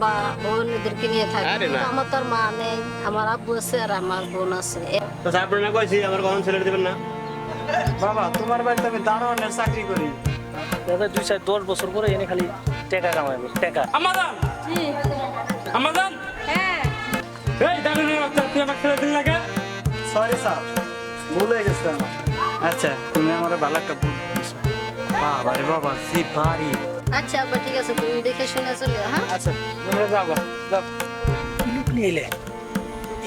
বা বোনদেরকে নিয়ে থাকি। আমার তো মা নেই আমার আব্বু আছে আর আমার বোন আছে। তো কইছি আমার কখন ছেলে দিবেন না? বাবা তোমার বাড়িতে আমি দারোয়ানের চাকরি করি। দাদা দুই চার দশ বছর পরে এনে খালি টাকা কামাইবো টাকা। আমাদান আমাদান হ্যাঁ। এই বাচ্চা তুই আমার ছেলে দিন লাগে সরি স্যার ভুল হয়ে গেছে আচ্ছা তুমি আমার ভালো একটা ভুল বাবা রে বাবা সি ভারী। আচ্ছা আব্বা ঠিক আছে তুমি দেখে শুনে চলে হ্যাঁ? আচ্ছা তোমরা যাও গা, যাও। লোক নিয়ে এলে?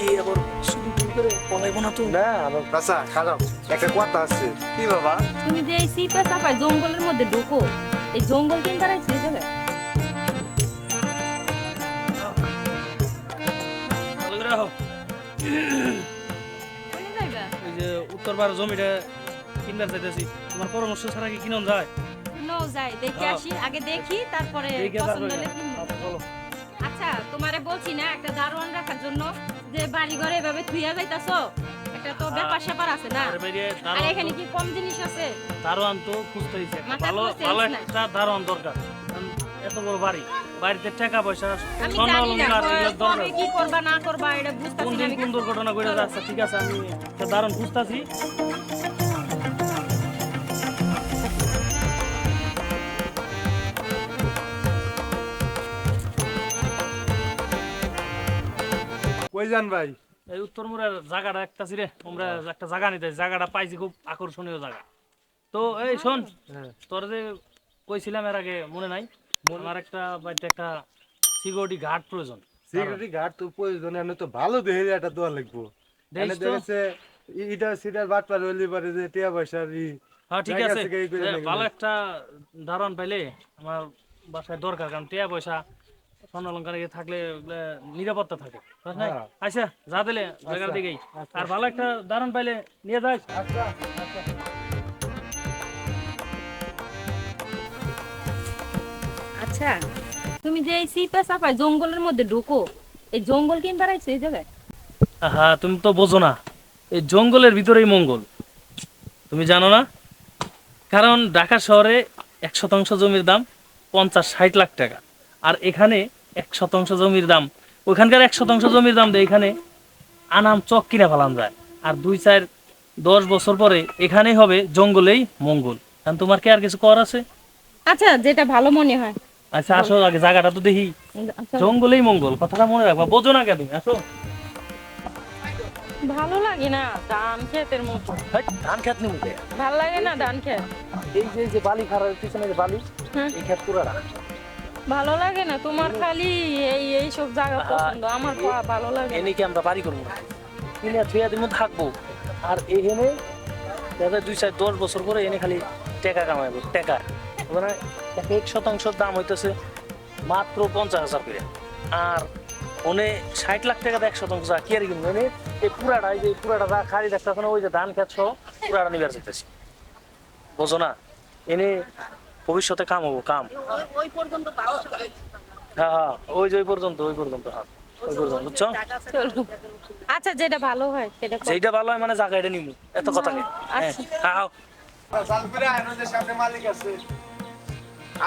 এই আবার শুধু করে পলাইবো না তো? না আমার বাসা খারাপ। একটা কথা আছে। কি বাবা? তুমি যে এই সিপে চাপায় জঙ্গলের মধ্যে ঢুকো এই জঙ্গল ছেড়ে যাবে ওই যে উত্তর পাড়ার জমিটা কিনবার চাইতেছি তোমার পরামর্শ ছাড়া কি কিনন যায়? নো যাই দেখে। আসি আগে দেখি তারপরে পছন্দ হলে কিনবো। আচ্ছা তোমারে বলছি না একটা দারোয়ান রাখার জন্য যে বাড়ি ঘরে এভাবে থুইয়া যাইতাছো একটা তো ব্যাপার স্যাপার আছে না। আর দারোয়ান এখানে কি কম জিনিস আছে? দারোয়ান তো খুঁজতেইছে ভালো ভালো একটা দারোয়ান দরকার। এত বড় বাড়ি বাড়িতে টাকা পয়সা স্বর্ণ জানি অলংকার এগুলো দরকার। কি করবা না করবা এটা বুঝতেছি না কোন দুর্ঘটনা ঘটে যাচ্ছে ঠিক আছে আমি দারুণ খুঁজতাছি। কই যান ভাই। এই উত্তরমুড়ার জায়গাটা একটা রে আমরা একটা জায়গা নিতে জায়গাটা পাইছি খুব আকর্ষণীয় জায়গা। তো এই শোন তোর যে কইছিলাম এর আগে মনে নাই আমার একটা বাড়িতে একটা সিকিউরিটি গার্ড প্রয়োজন। সিকিউরিটি গার্ড তো প্রয়োজন এনে তো ভালো দেখে একটা দেওয়া লাগবো। এনে দেখেছে ইটা সিটার বাট পার হইলে পারে যে টিয়া পয়সার ই হ্যাঁ ঠিক আছে। ভালো একটা দারোয়ান পাইলে আমার বাসায় দরকার কারণ টিয়া পয়সা স্বর্ণ অলঙ্কার ইয়ে থাকলে নিরাপত্তা থাকে? হ্যাঁ। আচ্ছা যা দিলে জায়গার দিকেই। আর ভালো একটা দারোয়ান পাইলে নিয়ে যাস। আচ্ছা তুমি যে এই সিপে চাপায় জঙ্গলের মধ্যে ঢুকো এই জঙ্গল কিন তারাই ছেড়ে যাবে হ্যাঁ তুমি তো বোঝো না। এই জঙ্গলের ভিতরেই মঙ্গল। তুমি জানো না? কারণ ঢাকা শহরে এক শতাংশ জমির দাম পঞ্চাশ ষাট লাখ টাকা। আর এখানে এক শতাংশ জমির দাম। ওইখানকার এক শতাংশ জমির দাম দিয়ে এখানে আনাম চক কিনে ফেলান যায়। আর দুই চার দশ বছর পরে এখানেই হবে জঙ্গলেই মঙ্গল। কারণ তোমার কি আর কিছু কর আছে? আচ্ছা যেটা ভালো মনে হয়। আচ্ছা আসো আগে জায়গাটা তো দেখি। আচ্ছা, জঙ্গলেই মঙ্গল কথাটা মনে রাখবা বোঝো না কেন তুমি আসো। ভালো লাগে না ধান ক্ষেতের মতো। ধান খেত কে? ভালো লাগে না ধান ক্ষেত। এই যে বালি খারাপ পিছনে বালি হুম। এই ক্ষেত পুরাটা। ভালো লাগে না? তোমার খালি এই এই সব জায়গা পছন্দ। আমার ভালো লাগে। এনে কি আমরা বাড়ি করব? কিনে থুয়া দিন থাকব। আর এখানে দেখা দুই চার দশ বছর পরে এনে খালি টাকা কামাইবো টাকা। মানে এক শতাংশের দাম হইতেছে মাত্র পঞ্চাশ হাজার করে। আর ওনে ষাট লাখ টাকা এক শতাংশ কি আর কিনবো? এনে এই পুরাটা এই যে পুরাটা যা খালি দেখতেছে না ওই যে ধান খেত সহ পুরাটা নিবার চাইতেছি বোঝো না? এনে ভবিষ্যতে কাম হব কাম। হ্যাঁ হ্যাঁ ওই যে ওই পর্যন্ত ওই পর্যন্ত হ্যাঁ ওই পর্যন্ত বুঝছ? আচ্ছা যেটা ভালো হয় সেটা করো। ভালো হয় মানে জায়গা এটা নিমু এত কথা কে হ্যাঁ আচ্ছা। হ্যাঁ। সালপুরে আইনো যে সামনে মালিক আছে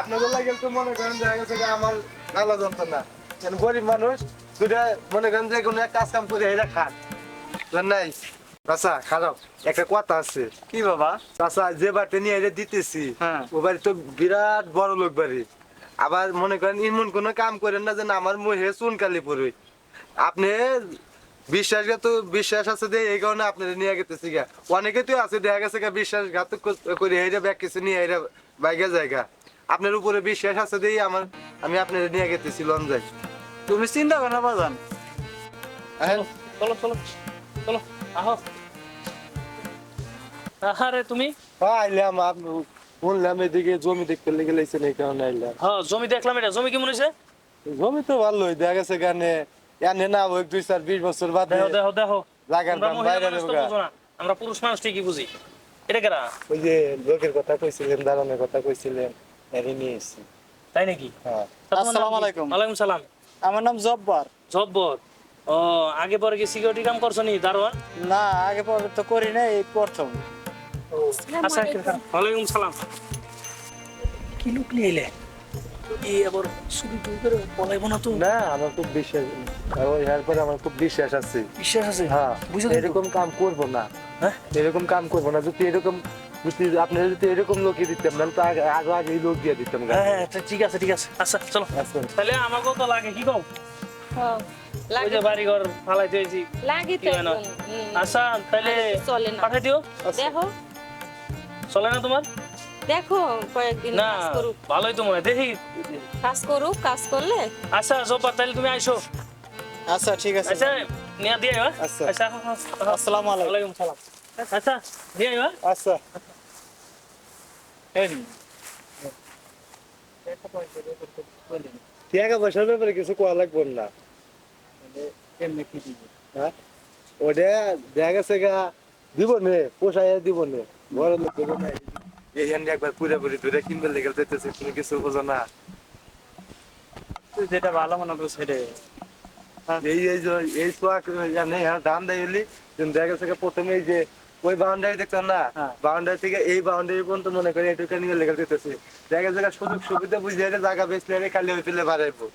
আপনাদের লাগে তো মনে করেন দেখা গেছে আমার নালা যন্ত্রণা। গরিব মানুষ দুটা মনে করেন যে কোনো এক কাজ কাম করে এটা খান। নাই? চাচা খারাপ। একটা কথা আছে। কি বাবা? চাচা যে বাড়িতে নিয়ে এটা দিতেছি হ্যাঁ। ও বাড়ি তো বিরাট বড় লোক বাড়ি। আবার মনে করেন এমন কোনো কাম করেন না যে আমার মুহে চুনকালি পড়বে আপনি বিশ্বাসঘাত বিশ্বাস আছে যে এই কারণে আপনার নিয়ে গেতেছি গা। অনেকে তো আছে দেখা গেছে গা বিশ্বাসঘাত করে এইটা ব্যাগ কিছু নিয়ে এইটা বাইকে জায়গা আপনার উপরে বিশ্বাস আছে দিয়ে আমার আমি আপনার নিয়ে গেতেছি লঞ্জাই তুমি চিন্তা করো না বাজান। চলো চলো চলো। আহো। আরে তুমি। আইলাম আপনি শুনলাম এদিকে জমি দেখতে লেগে লেগেছেন এই কারণে আইলাম। হ্যাঁ জমি দেখলাম এটা। জমি কেমন হয়েছে? জমি তো ভালোই দেখা গেছে গানে এনে না ওই দুই চার বিশ বছর বাদ দেখো দেখো দেখো লাগান আমরা দাম মহিলা বাইরে মানুষ তো ঢোকা। বুঝো না। আমরা পুরুষ মানুষ ঠিকই বুঝি। এটা কেরা? ওই যে লোকের কথা কইছিলেন কথা কইছিলেন এর নিয়ে এসেছি। তাই নাকি? হ্যাঁ। আসসালামু আলাইকুম। ওয়ালাইকুম সালাম। আমার নাম জব্বার। জব্বর। ও আগে পরে কি সিকিউরিটি কাম করছ নি দারোয়ান? না আগে পরে তো করি না এই প্রথম। আচ্ছা ওয়ালাইকুম সালাম। কি লোক নিয়ে এলে? এই আবার শুধু তুই করে পলাইবো না তো? না আমার খুব বিশ্বাস ওই এরপরে আমার খুব বিশ্বাস আছে। বিশ্বাস আছে? হ্যাঁ বুঝে এরকম কাম করব না। হ্যাঁ? এরকম কাম করব না যদি এরকম যদি আপনারা যদি এরকম লোকই দিতাম না তো আগে আগে লোক দিয়ে দিতাম। হ্যাঁ হ্যাঁ, ঠিক আছে ঠিক আছে। আচ্ছা চলো। আচ্ছা। তাহলে আমাকেও তো লাগে কি কও? ওই যে বাড়ি ঘর ফালাই দিয়েছি লাগে তো হয়। আচ্ছা তাহলে চলে না। পাঠাই দিও। দেখো। চলে না তোমার? দেখো কয়েকদিন কাজ করুক। ভালোই তো মনে দেখি। কাজ করুক কাজ করলে। আচ্ছা জোপা তাহলে তুমি আইসো। আচ্ছা ঠিক আছে। আচ্ছা নিয়ে দিয়ে আচ্ছা। আচ্ছা আসসালামু আলাইকুম। সালাম। আচ্ছা দিয়ে আইবা আচ্ছা। এই টাকা পয়সার ব্যাপারে কিছু কোয়া লাগবে না। হ্যাঁ? ওটা দেখা গেছে গা দিব নে পোষায় দিব নে। বড় লোক দিব না। এই হ্যান্ড একবার পুরোপুরি ধরে কিনবে লেগে যেতেছে তুমি কিছু বোঝো না। তুই যেটা ভালো মনে করছিস সেটাই। এই এই এই সোয়াক জানে হ্যাঁ দাম দেয় বলি দেখা গেছে গা প্রথমে যে ওই বাউন্ডারি দেখতাম না? হ্যাঁ। বাউন্ডারি থেকে এই বাউন্ডারি পর্যন্ত মনে করি এটুকু নিয়ে লেগে যেতেছে দেখা গেছে গা সুযোগ সুবিধা বুঝে জায়গা বেচলে খালি ওই পেলে বাড়াইবো।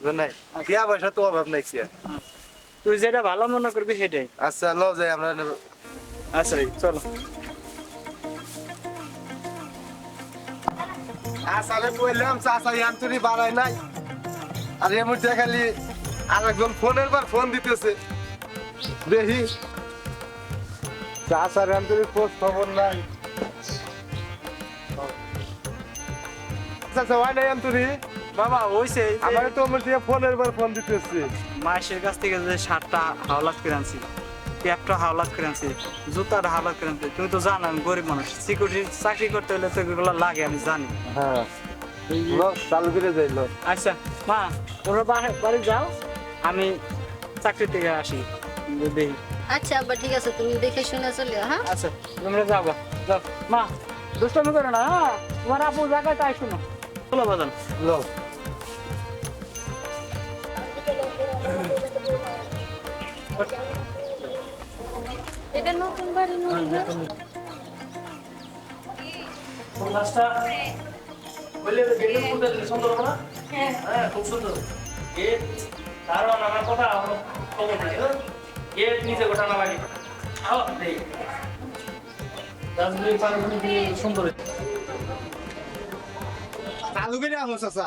বুঝো নাই? টিয়া পয়সা তো অভাব নাই কি। তুই যেটা ভালো মনে করবি সেটাই। আচ্ছা লো যাই আমরা আচ্ছা চলো। আসারে বললাম চাচা ইয়ান্তরি বাড়াই নাই। আর এর মধ্যে খালি আরেকজন ফোনের পর ফোন দিতেছে। দেখি। চাচার ইয়ান্তরি খোঁজ খবর নাই। চাচা হয় না ইয়ান্তরি বাবা হইছে আমার তো মধ্যে ফোনের পর ফোন দিতেছে। মাসের কাছ থেকে যে শার্টটা হাওলাত করে আনছি ক্যাপটা হাওলাত করে আনছি জুতাটা হাওলাত করে আনছি তুমি তো জানো আমি গরিব মানুষ সিকিউরিটি চাকরি করতে হলে তো এগুলো লাগে আমি জানি। হ্যাঁ। চালু করে যাই আচ্ছা মা তোমরা বাড়ি বাড়ি যাও আমি চাকরি থেকে আসি দেখি। আচ্ছা আব্বা ঠিক আছে তুমি দেখে শুনে চলে হ্যাঁ? আচ্ছা তোমরা যাও যাও। মা দুষ্টমি করো না হ্যাঁ? তোমার আপু জায়গায় তাই শুনো। চলো বাজান। লো এটা নতুন বাড়ি নতুন রাস্তা বললে গেটের মধ্যে সুন্দর হবে না? হ্যাঁ। খুব সুন্দর। গেট দারোয়ান আমার কথা আমার খবর নাই হ্যাঁ? গেট নিচে গোটানো লাগে আও দেই রাজগুলি পারগুলি দিয়ে সুন্দর। চালু করে আনো চাচা।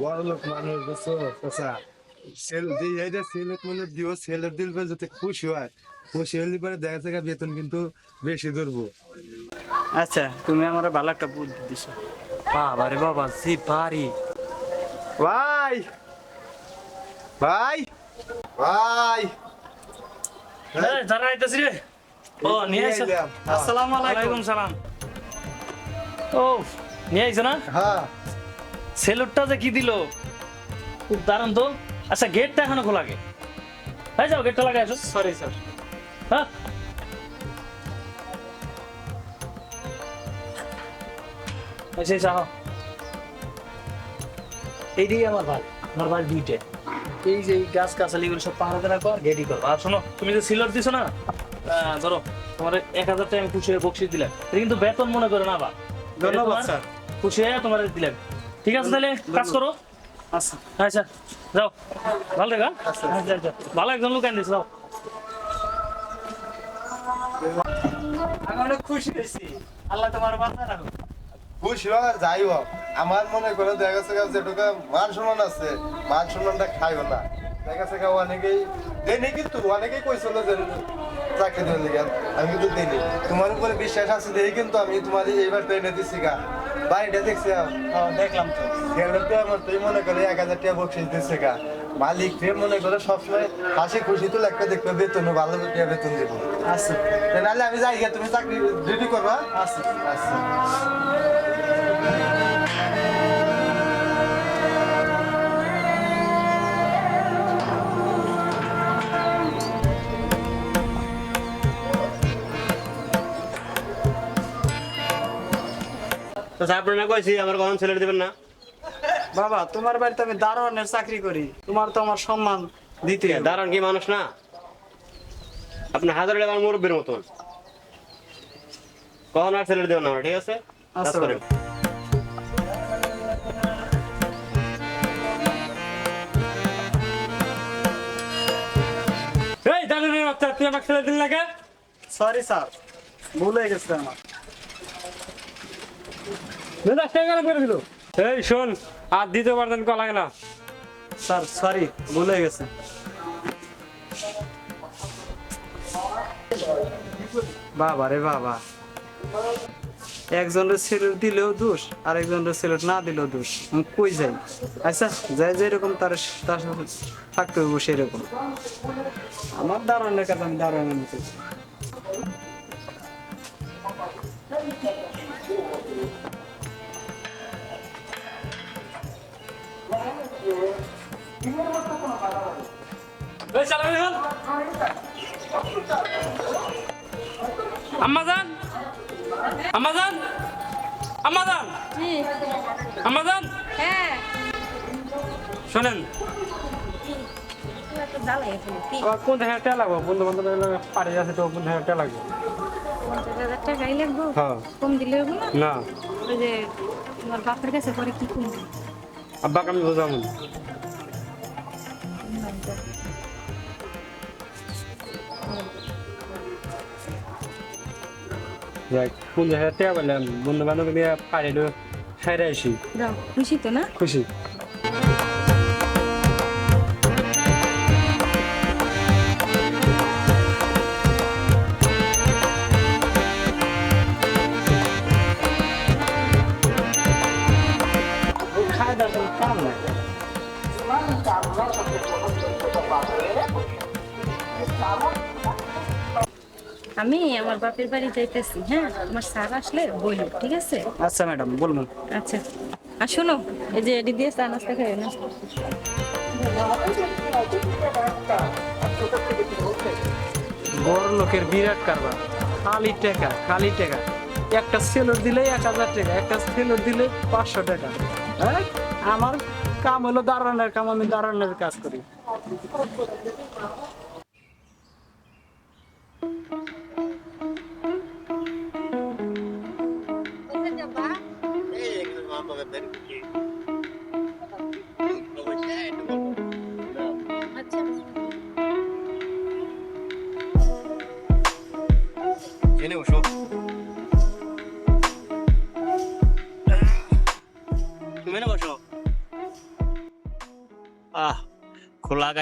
বড় লোক মানুষ বুঝছ? চাচা সেল এইটা সেলের মানে দিও সেলের দিল যাতে খুশি হয় খুশি হলে পরে দেখা যাচ্ছে বেতন কিন্তু বেশি ধরবো। আচ্ছা তুমি আমার ভালো একটা বুদ্ধি দিছো। বাবা রে বাবা জি পারি। ভাই! ভাই! ভাই! ও নিয়ে আসসালামু আলাইকুম। সালাম। ও নিয়ে আইছো না? হ্যাঁ। সেলুটটা যে কি দিল? খুব দারুণ তো। আচ্ছা গেটটা এখনও খোলা গে হয়ে যাও গেটটা লাগাই আসো। সরি স্যার হ্যাঁ। চাহ এইদিকে আমার ভাই আমার ভাই দুইটা এই যে এই গাছ গাছালি গুলো সব পাহাড়ে রাখো আর গেডি করো। আর শোনো তুমি যে সিলর দিছো না ধরো তোমার এক হাজার টাকা আমি খুশি হয়ে বকশিস দিলাম। এটা কিন্তু বেতন মনে করে না বা? ধন্যবাদ, স্যার। খুশি হয়ে তোমার দিলাম। ঠিক আছে তাহলে কাজ করো। আচ্ছা। আচ্ছা যাও। ভালো দেখা। আচ্ছা আচ্ছা ভালো একজন লোক আনিস যাও। আমি খুশি হয়েছি। আল্লাহ তোমার বাঁচা রাখো খুশি হোক যাই হোক আমার মনে করে দেখা গেছে গা যেটুকু মান সম্মান আছে মান সম্মানটা খাইও না। দেখা গেছে গা অনেকেই দেনি কিন্তু অনেকেই কইছিল যে চাকরি আমি কিন্তু দেনি। তোমার উপরে বিশ্বাস আছে দেখি কিন্তু আমি তোমার এইবার এনে দিছি গা। বাড়িটা দেখছি হ্যাঁ, দেখলাম তো। গেলে তো আমার তুই মনে করে এক হাজার টাকা বকশিস দিচ্ছে গা। মালিক রে মনে করে সবসময় হাসি খুশি তো লাগবে দেখবে বেতন ভালো টাকা বেতন দেবো। আচ্ছা নাহলে আমি যাই তুমি চাকরি রেডি করবা? আচ্ছা আচ্ছা তো আপনার না কইছি আমার কখন ছেলে দিবেন না? বাবা তোমার বাড়িতে আমি দারোয়ানের চাকরি করি। তোমার তো আমার সম্মান দিতে। দাঁড়ান কি মানুষ না? আপনি হাজার টাকা আমার মুরব্বীর মতন। কখন আর ছেলে দেবেন না ঠিক আছে? আচ্ছা করেন। এই দাদুনের বাচ্চা তুই আমাকে ছেলে দিন লাগে সরি স্যার ভুল গেছে আমার। দাদা সে গেলে করে দিল। এই শোন আর দ্বিতীয় বার দিন লাগে না। স্যার সরি ভুল গেছে। বাবা রে বাবা। একজনের সিলেট দিলেও দোষ আর একজনের সিলেট না দিলেও দোষ। আমি কই যাই? আচ্ছা যাই যেরকম তার তার সাথে থাকতে হইব সেরকম। আমার দারোয়ানের কাছে আমি দারোয়ানের চালাবি হল আম্মাজান? আম্মাজান? আম্মাজান? আম্মাজান? হ্যাঁ। শোনেন। এখন কোন থেকে লাগবো? বন্ধু বান্ধব পাড়ে আছে তো কোন থেকে টেলা লাগবে? টাকাই লাগবো। হ্যাঁ। কম দিলে হব না? না। ওই যে তোমার বাপের কাছে পরে কি কম আব্বাকে আমি বোঝাবো যাই কোন সাথে পেলাম বন্ধু বান্ধব নিয়ে পাড়ে সাইরে আসি। খুশি তো না? খুশি। আমার বাপের বাড়ি যাইতেছি হ্যাঁ? আমার স্যার আসলে বলব ঠিক আছে? আচ্ছা ম্যাডাম বলবেন আচ্ছা। আর শোনো এই যে এটি দিয়ে চা নাস্তা খাই না? বড় লোকের বিরাট কারবার। খালি টাকা খালি টাকা। একটা সেলর দিলে এক হাজার টাকা একটা সেলর দিলে পাঁচশো টাকা। হ্যাঁ? আমার কাম হলো দাঁড়ানোর কাম আমি দাঁড়ানোর কাজ করি।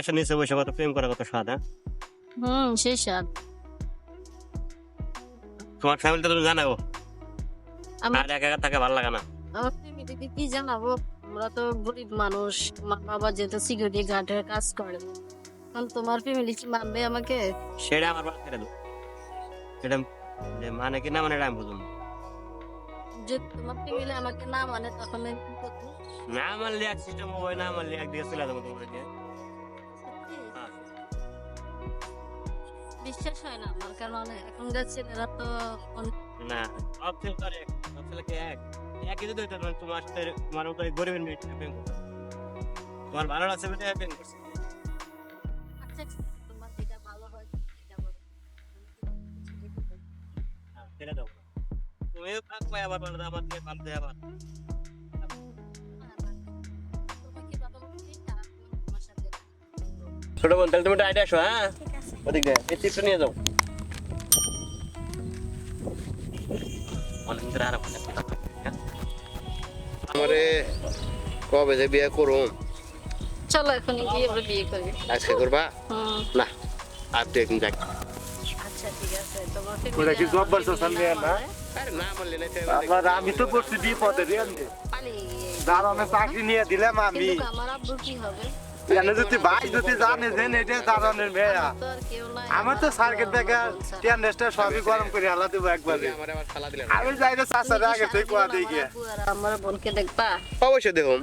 আকাশের নিচে বসে কত প্রেম করা কত স্বাদ হ্যাঁ? হুম সেই সাত তোমার ফ্যামিলিটা তুমি জানাব আমি আর একা একা থাকে ভালো লাগে না। আমার ফ্যামিলিকে কি জানাব? আমরা তো গরিব মানুষ আমার বাবা যেহেতু সিকিউরিটি গার্ডের কাজ করে। এখন তোমার ফ্যামিলি কি মানবে আমাকে? সেটা আমার বাবা ছেড়ে দেবো। সেটা মানে কি না মানে এটা আমি বুঝুন যে তোমার ফ্যামিলি আমাকে না মানে তখন? না মানলে এক সিস্টেম হবে না মানলে এক দিকে চলে যাব তোমার বিশ্বাস হয় না আমার কারণ এখনকার ছেলেরা তো না সব ছেলে তো এক সব ছেলেকে এক। একই যদি হইতো মানে তোমার সাথে তোমার মতো এই গরিবের মেয়ে প্রেম করতো তোমার ভালো লাগছে বলে প্রেম করছে। আচ্ছা তোমার যেটা ভালো হয় সেটা বলো। হ্যাঁ, ছেড়ে দাও তুমি থাকবে আবার বলো আমার দিয়ে পালতে আবার। সাথে। ছোট বোন তাহলে তুমি একটা আইডিয়া আসো হ্যাঁ? ওদিক দিয়ে এই চিপটা নিয়ে যাও। অনেক দিন আর আমারে কবে যে বিয়ে করুম? চলো এখন গিয়ে আমরা বিয়ে করি। আজকে করবা? না আর তুই একদিন যাক আচ্ছা আবার আমি তো করছি বিপদে দারোয়ানের চাকরি নিয়ে দিলাম আমি। আমার আব্বুর কি হবে? এনে যদি ভাই যদি জানে যে এটা দারোয়ানের মেয়ে। তো আর কেউ নাই আমার তো সার্কেট দেখা টেন্ডেসটা সবই গরম করে হালা দেবো একবারে। আমার আবার খালা দিলে আমি যাই রে চাচারে আগে থেকে কোয়া দিই গিয়ে। আমার বোনকে দেখবা? অবশ্যই দেখুন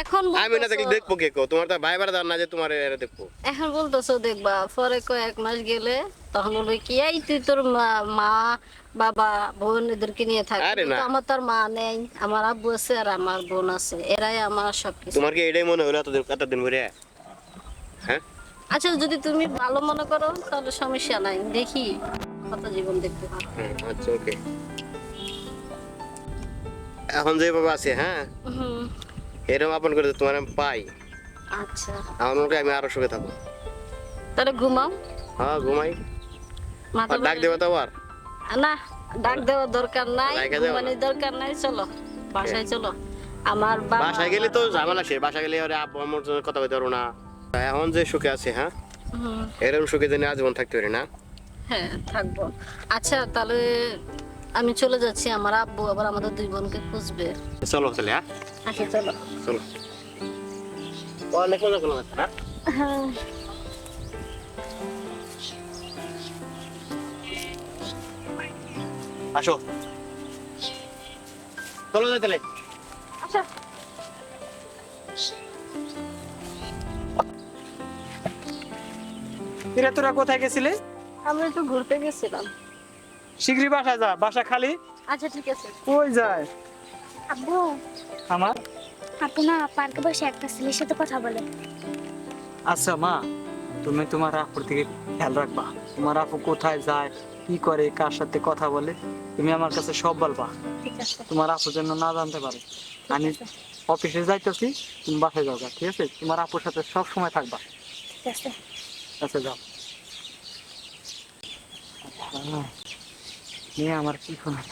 এখন আমি না দেখলে দেখব কে কো? তোমার তো ভাই বাড়া না যে তোমার এরা দেখব। এখন বলতেছো দেখবা পরে কয়েক মাস গেলে তখন বলবে কি এই তুই তোর মা- মা বাবা বোন এদেরকে নিয়ে থাক কিন্তু। আমার তার মা নেই আমার আব্বু আছে আর আমার বোন আছে এরাই আমার সবকিছু। তোমার কি এটাই মনে হলো এতদিন এতদিন ভরে হ্যাঁ? আচ্ছা যদি তুমি ভালো মনে করো তাহলে সমস্যা নাই। দেখি কত জীবন দেখতে পারো। হুম, আচ্ছা ওকে। এখন যেভাবে আছে হ্যাঁ? এরকম আপন করে তোমার আমি পাই। আচ্ছা। আমার মনে আমি আরও সুখে থাকব। তাহলে ঘুমাও। হ্যাঁ ঘুমাই। ডাক দেবে তো আবার। না ডাক দেওয়ার দরকার নাই রাইখা দেও না। ঘুমানোর দরকার নাই চলো বাসায় চলো। আমার বাসায় গেলে তো ঝামেলা সে বাসায় গেলে আরে আব্বু আমার জন্য কথা বলতে পারব না। এখন যে সুখে আছে হ্যাঁ? এরকম সুখে জেনে আজীবন থাকতে পারি না। হ্যাঁ থাকব। আচ্ছা তাহলে আমি চলে যাচ্ছি আমার আব্বু আবার আমাদের দুই বোনকে খুঁজবে। চলো তাহলে হ্যাঁ? আচ্ছা চলো। চলো। অনেক মজা করলাম হ্যাঁ। আসো। চলো যাই তাহলে। আচ্ছা। এরা তোরা কোথায় গেছিলে? আমরা একটু ঘুরতে গেছিলাম। বাসা যা বাসা খালি। আচ্ছা ঠিক আছে। কই যায়? আব্বু। আমার? আপু না পার্কে বসে একটা ছেলের সাথে কথা বলে। আচ্ছা মা তুমি তোমার আপুর দিকে খেয়াল রাখবা। তোমার আপু কোথায় যায়? কি করে কার সাথে কথা বলে তুমি আমার কাছে সব বলবা। তোমার আপু যেন না জানতে পারে। আমি অফিসে যাইতেছি তুমি বাসায় যাও ঠিক আছে? তোমার আপুর সাথে সব সময় থাকবা। আচ্ছা যাও। নিয়ে আমার কি শোনা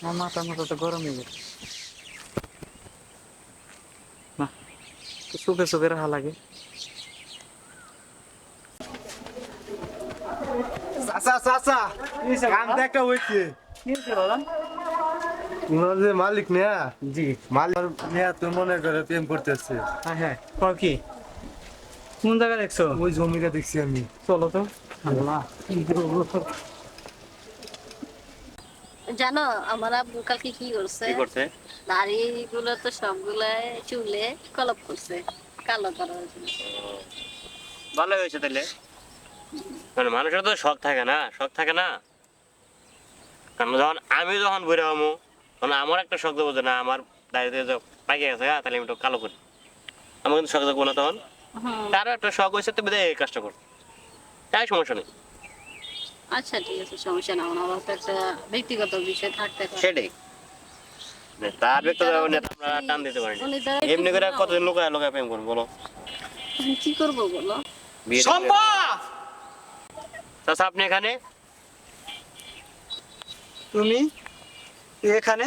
আমার মাথা মাথা তো গরম হয়ে গেছে। না চোখে চোখে রাখা লাগে। আচ্ছা আচ্ছা আচ্ছা। দেখা হয়েছে। যে মালিক নেয়া। জি। মালিক নেয়া তো মনে করে প্রেম করতেছে। হ্যাঁ হ্যাঁ। কি? কোন জায়গায় দেখছ? ওই জমিটা দেখছি আমি। চলো তো। জানো আমার আব্বু কালকে কি করছে? কি করছে? দাড়ি গুলো তো সবগুলাই চুলে কলপ করছে কালো করার জন্য। ভালো হয়েছে তাহলে? মানে মানুষের তো শখ থাকে না শখ থাকে না। কারণ যখন আমি যখন বুড়ে হমু তখন আমার একটা শখ দেবো যে না আমার দাঁড়িয়ে পাইকে গেছে হ্যাঁ, তাহলে আমি একটু কালো করি। আমার কিন্তু শখ দেখব না তখন। তারও একটা শখ হয়েছে তুমি এই কাজটা করো তাই সমস্যা নেই। আচ্ছা ঠিক আছে সমস্যা না আমার তো একটা ব্যক্তিগত বিষয় থাকতে পারে। সেটাই। তার ব্যক্তিগত নিয়ে আমরা টান দিতে পারি না। উনি দ্বারা একটু এমনি করে কতদিন লোকায় লোকায় প্রেম করব বলো? কি করব বলো? সম্পা চাচা আপনি এখানে? তুমি এখানে?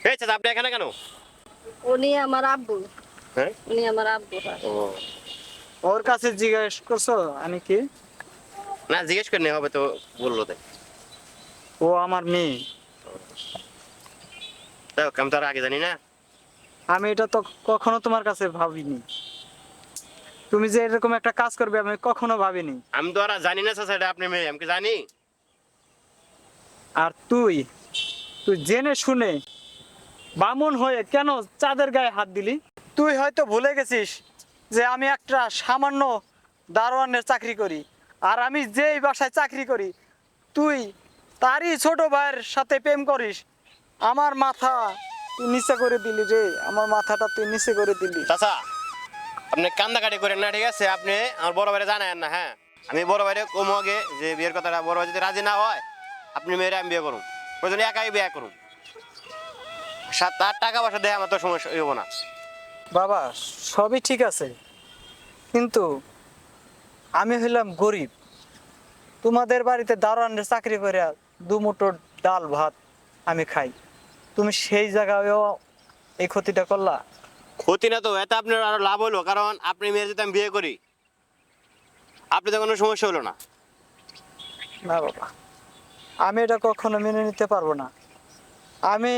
এই চাচা আপনি এখানে কেন? উনি আমার আব্বু। হ্যাঁ? উনি আমার আব্বু হয় ও। ওর কাছে জিজ্ঞেস করছ? আমি কি? না জিজ্ঞেস করে নেওয়া হবে তো বলল তাই। ও আমার মেয়ে। আমি তো আর আগে জানি না। আমি এটা তো কখনো তোমার কাছে ভাবিনি। তুমি যে এরকম একটা কাজ করবে আমি কখনো ভাবিনি। আমি তো আর জানি না এটা আপনি মেয়ে আমি কি জানি? আর তুই তুই জেনে শুনে বামন হয়ে কেন চাঁদের গায়ে হাত দিলি? তুই হয়তো ভুলে গেছিস যে আমি একটা সামান্য দারোয়ানের চাকরি করি আর আমি যেই বাসায় চাকরি করি তুই তারই ছোট ভাইয়ের সাথে প্রেম করিস। আমার মাথা তুই নিচে করে দিলি রে আমার মাথাটা তুই নিচে করে দিলি। চাচা আপনি কান্দাকাটি করেন না, ঠিক আছে? আপনি আমার বড় ভাইরে জানায়েন না হ্যাঁ? আমি বড় ভাইরে কমো আগে যে বিয়ের কথাটা বড় যদি রাজি না হয়, আপনি মেয়েরা আমি বিয়ে করুন প্রয়োজনে একাই বিয়ে করুন সাত, আট টাকা পয়সা দেয় আমার তো সমস্যা হইব না। বাবা, সবই ঠিক আছে। কিন্তু আমি হইলাম গরিব। তোমাদের বাড়িতে দারোয়ানের চাকরি করে দু মুঠো ডাল, ভাত আমি খাই। তুমি সেই জায়গায়ও এই ক্ষতিটা করলা? ক্ষতি না তো এতে আপনার আরও লাভ হলো কারণ আপনি মেয়ে যদি আমি বিয়ে করি আপনি তো কোনো সমস্যা হলো না না বাবা আমি এটা কখনো মেনে নিতে পারব না আমি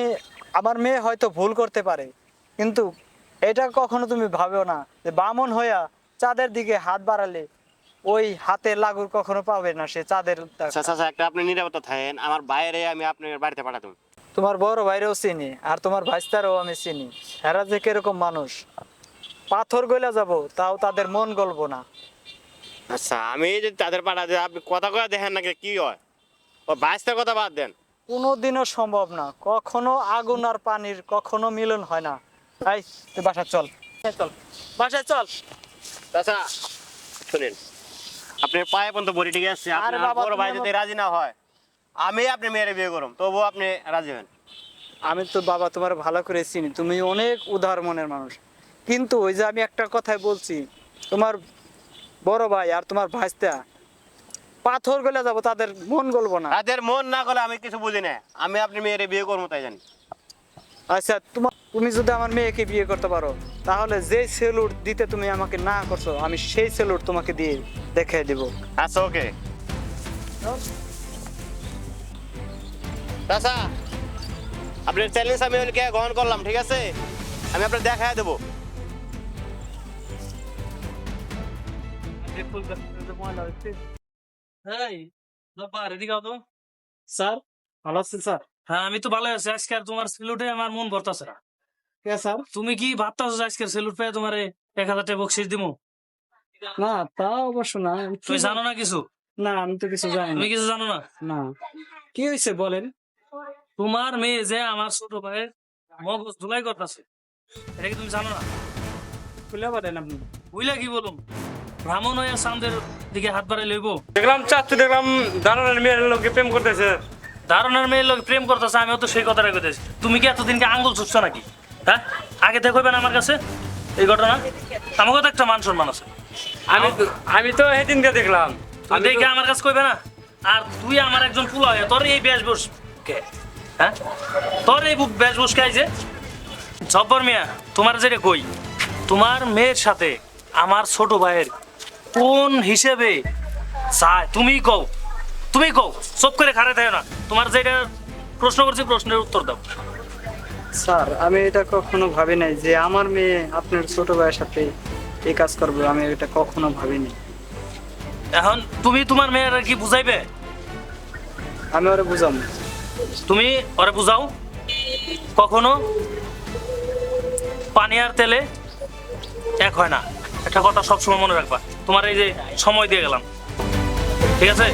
আমার মেয়ে হয়তো ভুল করতে পারে কিন্তু এটা কখনো তুমি ভাবেও না যে বামন হইয়া চাঁদের দিকে হাত বাড়ালে ওই হাতে লাগুর কখনো পাবে না সে চাঁদের দেখা। আচ্ছা আচ্ছা একটা আপনি নিরাপত্তা থাকেন আমার বাইরে আমি আপনার বাড়িতে পাঠাতাম তোমার বড় ভাইরেও চিনি আর তোমার ভাইস্তারও আমি চিনি। এরা যে কীরকম মানুষ? পাথর গইলা যাব তাও তাদের মন গলবো না। আচ্ছা আমি যদি তাদের পাঠাতে আপনি কথা কথা দেখেন নাকি কি হয়? ও বাইশটার কথা বাদ দেন। কোনোদিনও সম্ভব না। কখনো আগুন আর পানির কখনো মিলন হয় না। তাই তুই বাসা চল। চল। বাসায় চল। আচ্ছা শুনেন আপনি পায়ে পর্যন্ত বড়ি ঠিক আছে আরে আপনার বাবা, বড় ভাই যদি রাজি না হয়। আমি আপনি মেয়েরে বিয়ে করুম তবুও আপনি রাজি হন আমি তো বাবা তোমার ভালো করে চিনি তুমি অনেক উদার মনের মানুষ। কিন্তু ওই যে আমি একটা কথাই বলছি তোমার বড় ভাই আর তোমার ভাইস্তা পাথর গলে যাব তাদের মন গলবো না। তাদের মন না গলে আমি কিছু বুঝি না আমি আপনি মেয়েরে বিয়ে করব তাই জানি। আচ্ছা তোমার তুমি যদি আমার মেয়েকে বিয়ে করতে পারো তাহলে যে সেলুট দিতে তুমি আমাকে না করছ আমি সেই সেলুট তোমাকে দিয়ে দেখিয়ে দিব। আচ্ছা ওকে। চাচা আপনার চ্যালেঞ্জ আমি ওকে গ্রহণ করলাম ঠিক আছে? আমি আপনার দেখায় দেবো। স্যার ভালো আছেন স্যার? হ্যাঁ আমি তো ভালো আছি। আজকে আর তোমার সেলুটে আমার মন ভরতাছে না। কে স্যার? তুমি কি ভাবতাছো সেলুট পেয়ে তোমার এক হাজার টাকা বকশিস দিমু? না তা অবশ্য না। তুমি জানো না কিছু? না আমি তো কিছু জানি তুমি কিছু জানো না? না। কি হয়েছে বলেন? তোমার মেয়ে যে আমার ছোট ভাইয়ের মগজ ধুলাই করতেছে এটা কি তুমি জানো না? খুলে বলেন আপনি। বুঝলে কি বলুম? ব্রাহ্মণ হয়ে সামদের দিকে হাত বাড়াই লইব। দেখলাম চাচ্ছু দেখলাম দারুণের মেয়ের লোককে প্রেম করতেছে। ধারণার মেয়ের লোক প্রেম করতেছে আমিও তো সেই কথাটা কইতেছি। তুমি কি এতদিনকে আঙ্গুল চুপছো নাকি? হ্যাঁ? আগে দেখবে না আমার কাছে এই ঘটনা। আমাকেও তো একটা মান সম্মান আছে। আমি তো আমি তো সেদিন দিয়ে দেখলাম দেখে আমার কাছে কইবে না? আর তুই আমার একজন পুলা হয়ে তোর এই বেশভূষ কে? হ্যাঁ? তোর এই বেশভূষ কে যে জব্বর মিয়া তোমার যেটা কই? তোমার মেয়ের সাথে আমার ছোট ভাইয়ের কোন হিসেবে চায়? তুমি কও। তুমি কও। চুপ করে খারে থাকো না। তোমার যেটা প্রশ্ন করছি প্রশ্নের উত্তর দাও। স্যার আমি এটা কখনো ভাবি নাই যে আমার মেয়ে আপনার ছোট ভাইয়ের সাথে এই কাজ করবে। আমি এটা কখনো ভাবিনি। এখন তুমি তোমার মেয়ের কি বুঝাইবে? আমি ওরা বুঝাম। তুমি ওরে বুঝাও, কখনো পানি আর তেলে এক হয় না। একটা কথা সবসময় মনে রাখবা, তোমার এই যে সময় দিয়ে গেলাম। ঠিক আছে?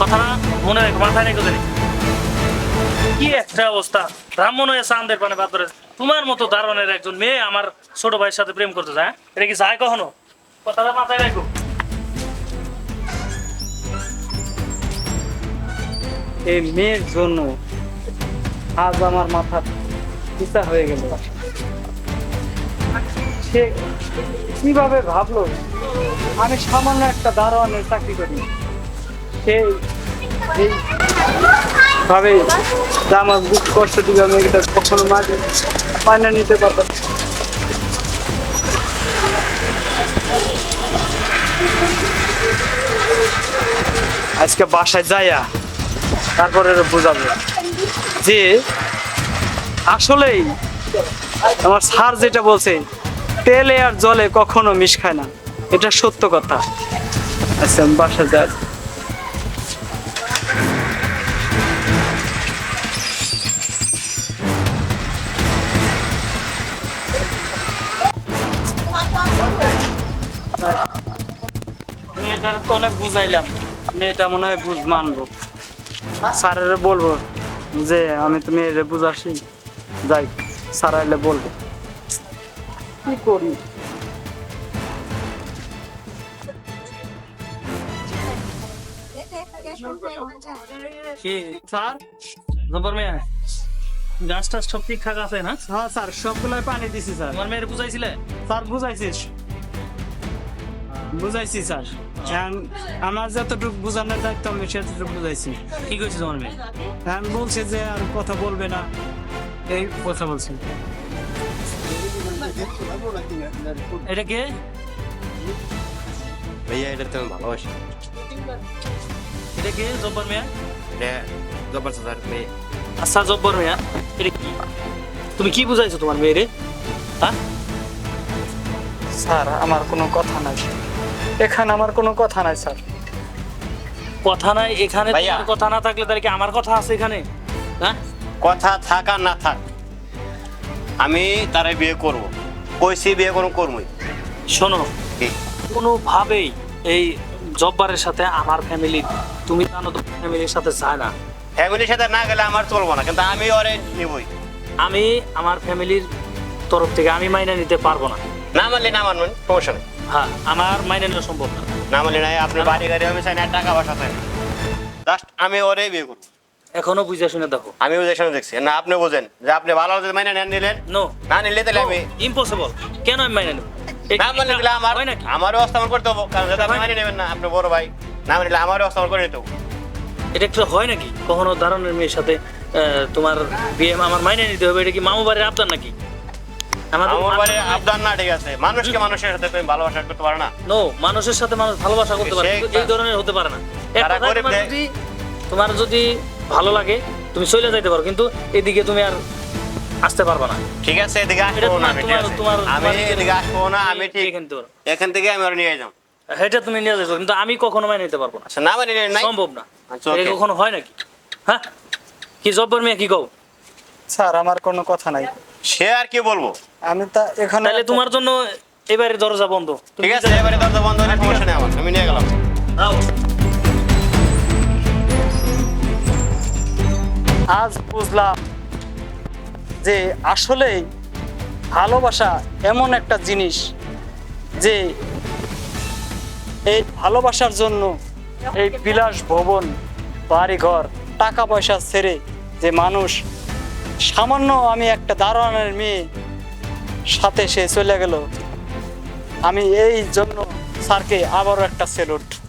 কথাটা মনে রাখো, মাথায় রেখে দেনি কি একটা অবস্থা। ব্রাহ্মণ হয়ে চান্দের পানে বাদ ধরে, তোমার মতো দারণের একজন মেয়ে আমার ছোট ভাইয়ের সাথে প্রেম করতে যায় হ্যাঁ? এটা কি যায় কখনো? কথাটা মাথায় রাখো। এই মেয়ের জন্য আজ আমার মাথা পিতা হয়ে গেল। সে কীভাবে ভাবলো? আমি সামান্য একটা দারোয়ানের চাকরি করি। সে ভাবে আমার বুক কষ্ট দিবে, আমি এটা কখনো মাঝে মান্য নিতে পারব না। আজকে বাসায় যাইয়া তারপরে বোঝাবো। যে আসলেই আমার স্যার যেটা বলছে, তেলে আর জলে কখনো মিশ খায় না। এটা সত্য কথা। আচ্ছা বাসা যাই। মেয়েটার তো অনেক বুঝাইলাম। মেয়েটা মনে হয় বুঝ মানবো। স্যারের বলব যে আমি তুমি মেয়েরে বুঝাসি। যাই স্যার আইলে বলব। কি করি? কি স্যার? জব্বর মিয়া গাছ টাছ সব ঠিকঠাক আছে না? হ্যাঁ স্যার সবগুলাই পানি দিছি স্যার। তোমার মেয়ের বুঝাইছিলে? Sir বুঝাইছিস বুঝাইছি sir. আমার যতটুকু বোঝানোর দায়িত্ব আমি সেতটুকু বুঝাইছি। কি কইছে তোমার মেয়ে? এখন বলছে যে আর কথা বলবে না। এই কথা বলছে। এটা কে? ভাইয়া এটা তো আমি ভালোবাসি। এটা কে জব্বর মিয়া? এটা জব্বার চাচার মেয়ে। আচ্ছা জব্বর মিয়া। এটা কি? তুমি কি বুঝাইছো তোমার মেয়েরে? হ্যাঁ? স্যার আমার কোনো কথা নাই। এখানে আমার কোনো কথা নাই স্যার। কথা নাই এখানে ভাইয়া। তোমার কথা না থাকলে তাহলে কি আমার কথা আছে এখানে? হ্যাঁ? কথা থাক আর না থাক। আমি তারে বিয়ে করব। কইছি বিয়ে করুম করবই। শোনো? কোনোভাবেই এই জব্বারের সাথে আমার ফ্যামিলি তুমি জানো তো ফ্যামিলির সাথে যায় না। ফ্যামিলির সাথে না গেলে আমার চলবো না কিন্তু আমি ওরে নিবই। আমি আমার ফ্যামিলির তরফ থেকে আমি মাইনে নিতে পারব না। না মানলে না মানবেন সমস্যা নেই হ্যাঁ আমার মাইনে নেওয়া সম্ভব না। না মানলে নাই আপনি বাড়ি গাড়ি আমি চাই না টাকা পয়সা চাই জাস্ট আমি ওরে বিয়ে করব। এখনও বুঝে শুনে দেখো। আমি ওদের সামনে দেখছি। না আপনি বোঝেন যে আপনি ভালো যদি মাইনে নেন নিলেন। নো না নিলে তাহলে আমি ইম্পসিবল কেন আমি মাইনে নেব? না মানলে তাহলে আমার আমারও অস্থাপন করতে হব কারণ যদি আপনি মানিয়ে নেবেন না আপনি বড় ভাই। না মানলে আমারও অস্থাপন করে নিতে হব। এটা একটু হয় নাকি? কখনো দারুণের মেয়ের সাথে তোমার বিয়ে আমার মাইনে নিতে হবে এটা কি মামু বাড়ির আবদার নাকি? আমার বাড়ির আবদার না ঠিক আছে। মানুষকে মানুষের সাথে তুমি ভালোবাসা করতে পারো না। নো মানুষের সাথে মানুষ ভালোবাসা করতে পারে কিন্তু এই ধরনের হতে পারে না। তোমার যদি ভালো লাগে তুমি চলে যাইতে পারো কিন্তু এদিকে তুমি আর আসতে পারবে না। ঠিক আছে এদিকে আসব না তোমার আমি ঠিক তোমার আছে। তোমার আমি এদিকে আসব না আমি ঠিক এখান থেকে এখান থেকে আমি ওরা নিয়ে যাব এটা তুমি নিয়ে কিন্তু আমি কখনো মাইনে নিতে পারব না। আচ্ছা না মানি নাই সম্ভব না। আচ্ছা, এটা কখনো হয় নাকি? হ্যাঁ? কি জব্বর মেয়ে কি কও স্যার আমার কোনো কথা নাই। সে আর কি বলব? আমি তা এখানে তাহলে তোমার জন্য এবারে দরজা বন্ধ। ঠিক আছে এবারে দরজা বন্ধ হলে সমস্যা নেই আমার আমি নিয়ে গেলাম। আজ বুঝলাম যে আসলেই ভালোবাসা এমন একটা জিনিস যে এই ভালোবাসার জন্য এই বিলাস ভবন বাড়িঘর টাকা পয়সা ছেড়ে যে মানুষ সামান্য আমি একটা দারোয়ানের মেয়ে সাথে সে চলে গেল। আমি এই জন্য স্যারকে আবারও একটা সেলুট।